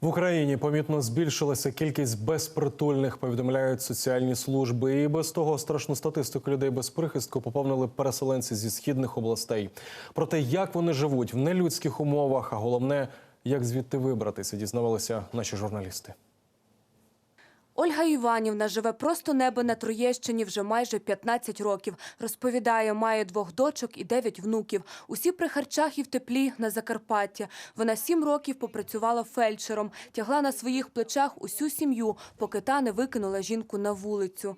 В Україні помітно збільшилася кількість безпритульних, повідомляють соціальні служби. І без того страшну статистику людей без прихистку поповнили переселенці зі східних областей. Про те, як вони живуть в нелюдських умовах, а головне, як звідти вибратися, дізнавалися наші журналісти. Ольга Іванівна живе просто небо на Троєщині вже майже 15 років. Розповідає, має двох дочок і дев'ять внуків. Усі при харчах і в теплі на Закарпатті. Вона сім років попрацювала фельдшером, тягла на своїх плечах усю сім'ю, поки та не викинула жінку на вулицю.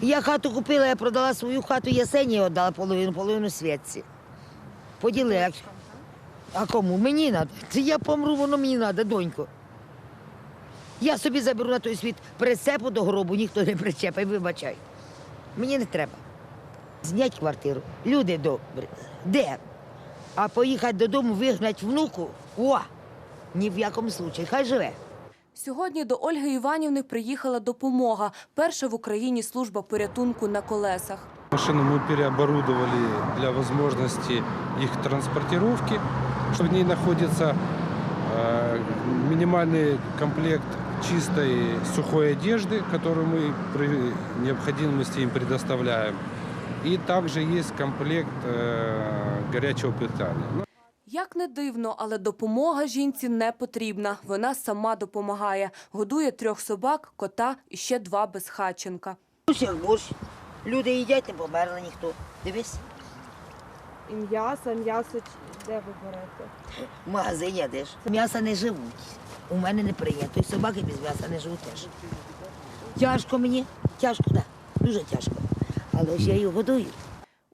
Я хату купила, я продала свою хату Єсені, віддала половину, половину Свєтці. Поділила. А кому? Мені треба. Я помру, воно мені треба, донько. Я собі заберу на той світ прицепу до гробу, ніхто не причепить, вибачай. Мені не треба. Знять квартиру. Люди добрі. Де? А поїхати додому, вигнати внуку? О! Ні в якому случаї. Хай живе. Сьогодні до Ольги Іванівни приїхала допомога. Перша в Україні служба порятунку на колесах. Машину мы переоборудовали для возможности их транспортировки. В ней находится э, минимальный комплект чистой сухой одежды, которую мы при необходимости им предоставляем. И также есть комплект э, горячего питания. Ну, Як не дивно, але допомога жінці не потрібна. Вона сама допомагає. Годує трьох собак, кота і ще два безхатченка. Усіх борщ. Люди їдять, не померли ніхто. Дивись, І м'ясо, м'ясо де ви берете? в магазині йдеш. М'яса не живуть. У мене не прийнято. І собаки без м'яса не живуть теж. Тяжко мені, тяжко, так. Да. Дуже тяжко. Але ж я його годую.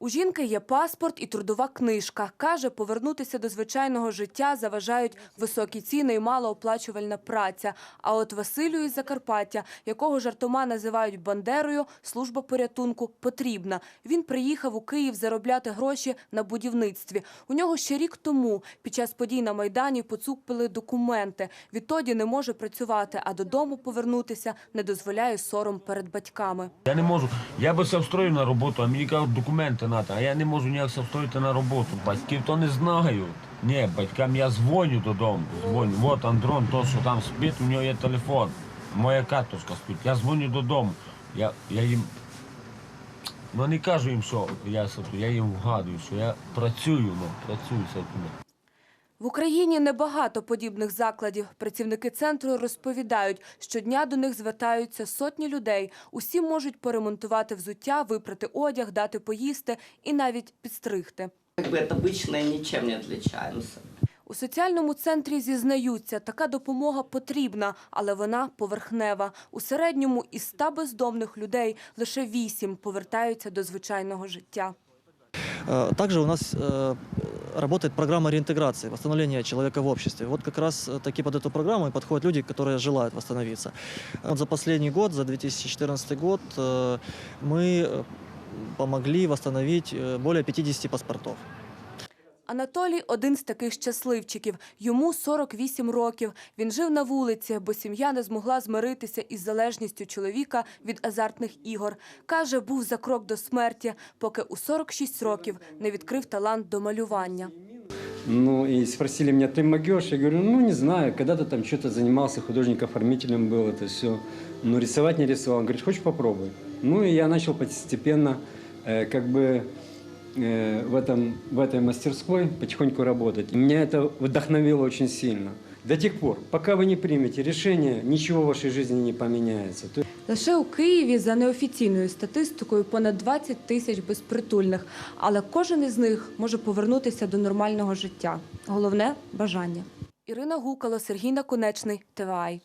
У жінки є паспорт і трудова книжка. Каже, повернутися до звичайного життя заважають високі ціни і малооплачувальна праця. А от Василю із Закарпаття, якого жартома називають Бандерою, служба порятунку потрібна. Він приїхав у Київ заробляти гроші на будівництві. У нього ще рік тому під час подій на Майдані поцупили документи. Відтоді не може працювати, а додому повернутися не дозволяє сором перед батьками. Я не можу. Я би се встроїв на роботу, а мені кажуть, документи треба, а я не можу ніяк встояти на роботу. Батьків то не знають. Ні, батькам я дзвоню додому. Дзвоню. От Андрон, то, що там спить, у нього є телефон. Моя катушка спить. Я дзвоню додому. Я, я їм. Ну не кажу їм, що я я їм вгадую, що я працюю, ну, працюю сату. В Україні небагато подібних закладів. Працівники центру розповідають, щодня до них звертаються сотні людей. Усі можуть поремонтувати взуття, випрати одяг, дати поїсти і навіть підстригти. Как бы от обычной ничем не отличаемся. У соціальному центрі зізнаються, така допомога потрібна, але вона поверхнева. У середньому із 100 бездомних людей лише 8 повертаються до звичайного життя. Э, Также у нас э, работает программа реинтеграции, восстановления человека в обществе. Вот как раз э, таки под эту программу и подходят люди, которые желают восстановиться. Вот за последний год, за 2014 год, э, мы э, помогли восстановить э, более 50 паспортов. Анатолій один з таких щасливчиків. Йому 48 років. Він жив на вулиці, бо сім'я не змогла змиритися із залежністю чоловіка від азартних ігор. Каже, був за крок до смерті, поки у 46 років не відкрив талант до малювання. Ну и спросили меня, ты могешь? Я говорю, ну не знаю, когда-то там что-то занимался, художник-оформителем был, это все. Но рисовать не рисовал. Он говорит, хочешь попробуй? Ну и я начал постепенно э, как бы э, в, этом, в этой мастерской потихоньку работать. И меня это вдохновило очень сильно. До тех пор, пока вы не примете решение, ничего в вашей жизни не поменяется. То Лише у Києві за неофіційною статистикою понад 20 тисяч безпритульних, але кожен із них може повернутися до нормального життя. Головне бажання. Ірина Гукало, Сергій Наконечний, ТВАЙ.